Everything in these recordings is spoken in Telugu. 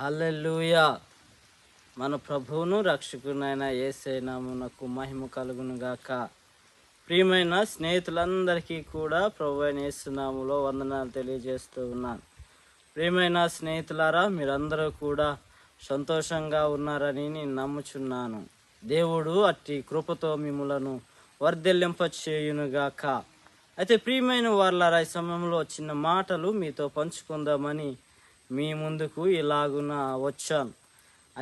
హల్లెలూయా. మన ప్రభువును రక్షకునైన ఏసైనామునకు మహిమ కలుగును గాక ప్రియమైన స్నేహితులందరికీ కూడా ప్రభు అయిన యేసునాములో వందనాలు తెలియజేస్తూ ఉన్నాను. ప్రియమైన స్నేహితులారా మీరందరూ కూడా సంతోషంగా ఉన్నారని నేను నమ్ముచున్నాను. దేవుడు అట్టి కృపతో మిమ్ములను వర్ధిల్లింప చేయునుగాక అయితే ప్రియమైన వాళ్ళ ఈ సమయంలో చిన్న మాటలు మీతో పంచుకుందామని మీ ముందుకు ఇలాగున వచ్చాను.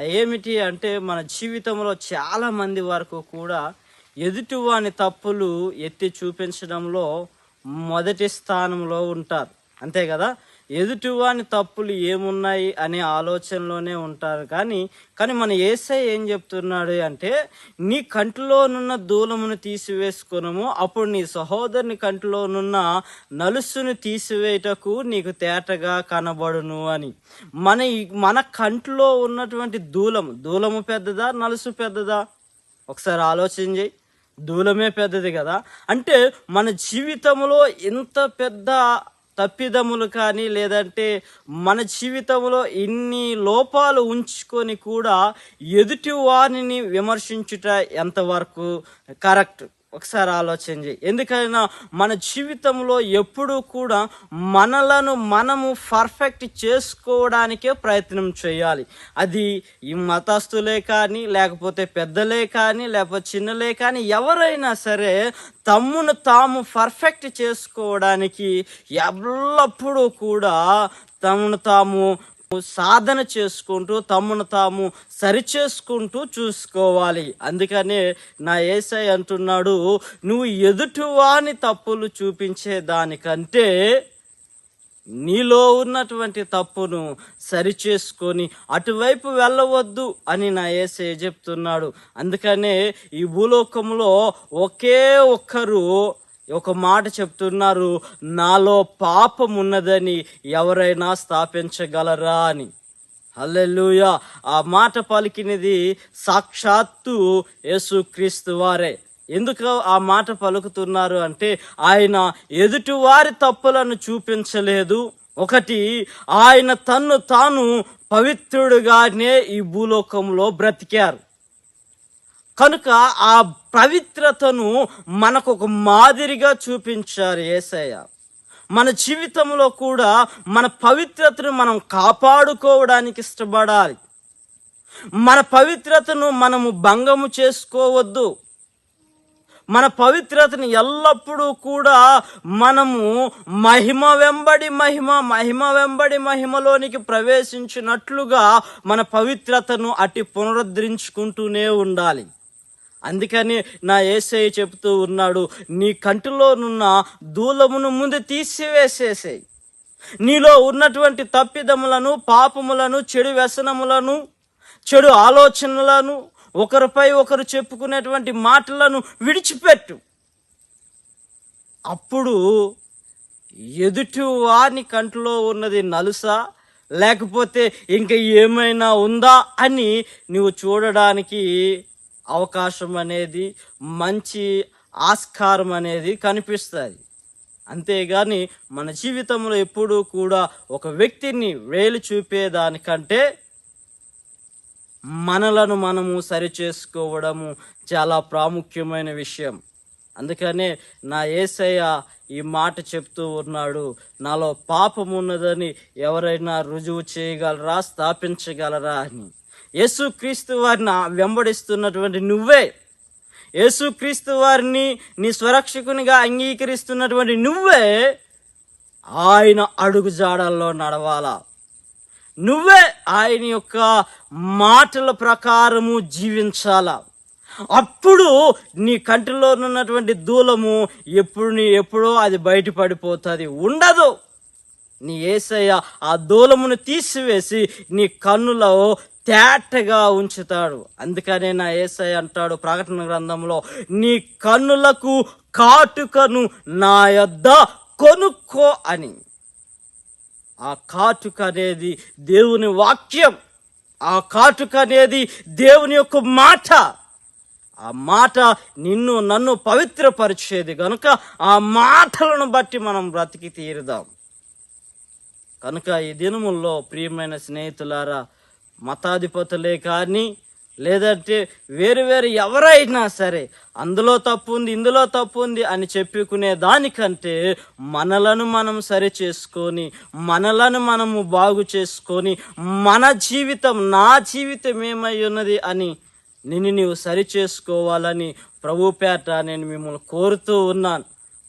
ఏమిటి అంటే మన జీవితంలో చాలా మంది వరకు కూడా ఎదుటివాని తప్పులు ఎత్తి చూపించడంలో మొదటి స్థానంలో ఉంటారు. అంతే కదా? ఎదుటివాని తప్పులు ఏమున్నాయి అనే ఆలోచనలోనే ఉంటారు. కానీ కానీ మన ఏసై ఏం చెప్తున్నాడు అంటే నీ కంటిలోనున్న దూలమును తీసివేసుకునము అప్పుడు నీ సహోదరుని కంటిలోనున్న నలుసును తీసివేయటకు నీకు తేటగా కనబడును అని. మన మన కంటిలో ఉన్నటువంటి దూలము దూలము పెద్దదా నలుసు పెద్దదా? ఒకసారి ఆలోచన చేయి. దూలమే పెద్దది కదా. అంటే మన జీవితంలో ఇంత పెద్ద తప్పిదములు కానీ లేదంటే మన జీవితంలో ఇన్ని లోపాలు ఉంచుకొని కూడా ఎదుటి వారిని విమర్శించుట ఎంతవరకు కరెక్ట్? ఒకసారి ఆలోచన చేయి. ఎందుకైనా మన జీవితంలో ఎప్పుడూ కూడా మనలను మనము పర్ఫెక్ట్ చేసుకోవడానికే ప్రయత్నం చేయాలి. అది ఈ మతస్థులే కానీ లేకపోతే పెద్దలే కానీ లేకపోతే చిన్నలే కానీ ఎవరైనా సరే తమ్మును తాము పర్ఫెక్ట్ చేసుకోవడానికి ఎల్లప్పుడూ కూడా తమను తాము సాధన చేసుకుంటూ తమను తాము సరిచేసుకుంటూ చూసుకోవాలి. అందుకనే నా ఏసై అంటున్నాడు నువ్వు ఎదుటివాని తప్పులు చూపించే దానికంటే నీలో ఉన్నటువంటి తప్పును సరిచేసుకొని అటువైపు వెళ్ళవద్దు అని నా ఏసే చెప్తున్నాడు. అందుకనే ఈ భూలోకంలో ఒకే ఒక్కరు ఒక మాట చెప్తున్నారు నాలో పాపం ఉన్నదని ఎవరైనా స్థాపించగలరా అని. హల్లెలూయా. ఆ మాట పలికినది సాక్షాత్తు యేసుక్రీస్తు వారే. ఎందుకు ఆ మాట పలుకుతున్నారు అంటే ఆయన ఎదుటివారి తప్పులను చూపించలేదు. ఒకటి ఆయన తన్ను తాను పవిత్రుడుగానే ఈ భూలోకంలో బ్రతికారు. కనుక ఆ పవిత్రతను మనకు ఒక మాదిరిగా చూపించారు ఏసయ్య. మన జీవితంలో కూడా మన పవిత్రతను మనం కాపాడుకోవడానికి ఇష్టపడాలి. మన పవిత్రతను మనము భంగము చేసుకోవద్దు. మన పవిత్రతను ఎల్లప్పుడూ కూడా మనము మహిమ వెంబడి మహిమ మహిమ వెంబడి మహిమలోనికి ప్రవేశించినట్లుగా మన పవిత్రతను అట్టి పునరుద్ధరించుకుంటూనే ఉండాలి. అందుకని నా ఏసై చెప్తూ ఉన్నాడు నీ కంటిలోనున్న దూలమును ముందు తీసివేసేసేయి. నీలో ఉన్నటువంటి తప్పిదములను పాపములను చెడు వ్యసనములను చెడు ఆలోచనలను ఒకరిపై ఒకరు చెప్పుకునేటువంటి మాటలను విడిచిపెట్టు. అప్పుడు ఎదుటి వాని కంటిలో ఉన్నది నలుసా లేకపోతే ఇంకా ఏమైనా ఉందా అని నువ్వు చూడడానికి అవకాశం అనేది మంచి ఆస్కారం అనేది కనిపిస్తుంది అంతేగాని మన జీవితంలో ఎప్పుడూ కూడా ఒక వ్యక్తిని వేలు చూపేదానికంటే మనలను మనము సరిచేసుకోవడము చాలా ప్రాముఖ్యమైన విషయం. అందుకనే నా ఏసయ్య ఈ మాట చెప్తూ ఉన్నాడు నాలో పాపం ఉన్నదని ఎవరైనా రుజువు చేయగలరా స్థాపించగలరా? అని. యేసుక్రీస్తు వారిని వెంబడిస్తున్నటువంటి నువ్వే. యేసుక్రీస్తు వారిని నీ స్వరక్షకునిగా అంగీకరిస్తున్నటువంటి నువ్వే ఆయన అడుగు జాడల్లో నడవాలా. నువ్వే ఆయన యొక్క మాటల ప్రకారము జీవించాలా. అప్పుడు నీ కంటిలో ఉన్నటువంటి దూలము ఎప్పుడు నీ ఎప్పుడో అది బయటపడిపోతుంది. ఉండదు. నీ ఏసయ్య ఆ దూలమును తీసివేసి నీ కన్నులో తేటగా ఉంచుతాడు. అందుకనే నా ఏసై అంటాడు ప్రకటన గ్రంథంలో నీ కన్నులకు కాటుకను నా యొద్ద కొనుక్కో అని. ఆ కాటుక అనేది దేవుని వాక్యం. ఆ కాటుక అనేది దేవుని యొక్క మాట. ఆ మాట నిన్ను నన్ను పవిత్రపరిచేది కనుక ఆ మాటలను బట్టి మనం బ్రతికి తీరుదాం. కనుక ఈ దినముల్లో ప్రియమైన స్నేహితులారా మతాధిపతులే కానీ లేదంటే వేరు వేరు ఎవరైనా సరే అందులో తప్పు ఉంది ఇందులో తప్పు ఉంది అని చెప్పుకునే దానికంటే మనలను మనం సరి చేసుకొని మనలను మనము బాగు చేసుకొని మన జీవితం నా జీవితం ఏమై ఉన్నది అని నిన్ను నీవు సరి చేసుకోవాలని ప్రభు పేట నేను మిమ్మల్ని కోరుతూ ఉన్నాను.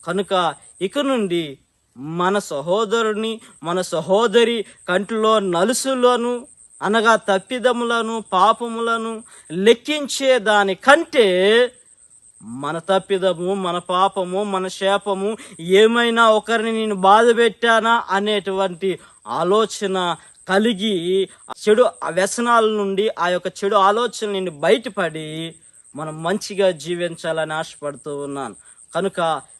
కనుక ఇక నుండి మన సహోదరుని మన సహోదరి కంటిలో నలుసులోను అనగా తప్పిదములను పాపములను లెక్కించే దానికంటే మన తప్పిదము మన పాపము మన శాపము ఏమైనా ఒకరిని నేను బాధ పెట్టానా అనేటువంటి ఆలోచన కలిగి చెడు వ్యసనాల నుండి ఆ యొక్క చెడు ఆలోచన నుండి బయటపడి మనం మంచిగా జీవించాలని ఆశపడుతూ ఉన్నాను. కనుక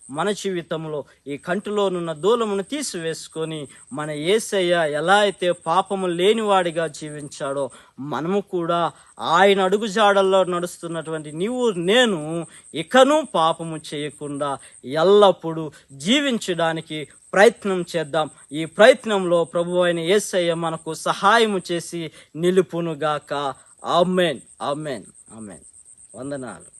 మన జీవితంలో ఈ కంటిలోనున్న దూలమును తీసివేసుకొని మన ఏసయ్య ఎలా అయితే పాపము లేనివాడిగా జీవించాడో మనము కూడా ఆయన అడుగుజాడల్లో నడుస్తున్నటువంటి నీవు నేను ఇకను పాపము చేయకుండా ఎల్లప్పుడూ జీవించడానికి ప్రయత్నం చేద్దాం. ఈ ప్రయత్నంలో ప్రభు అయిన ఏసయ్య మనకు సహాయము చేసి నిలుపునుగాక. ఆమెన్. ఆమెన్. ఆమెన్. వందనాలు.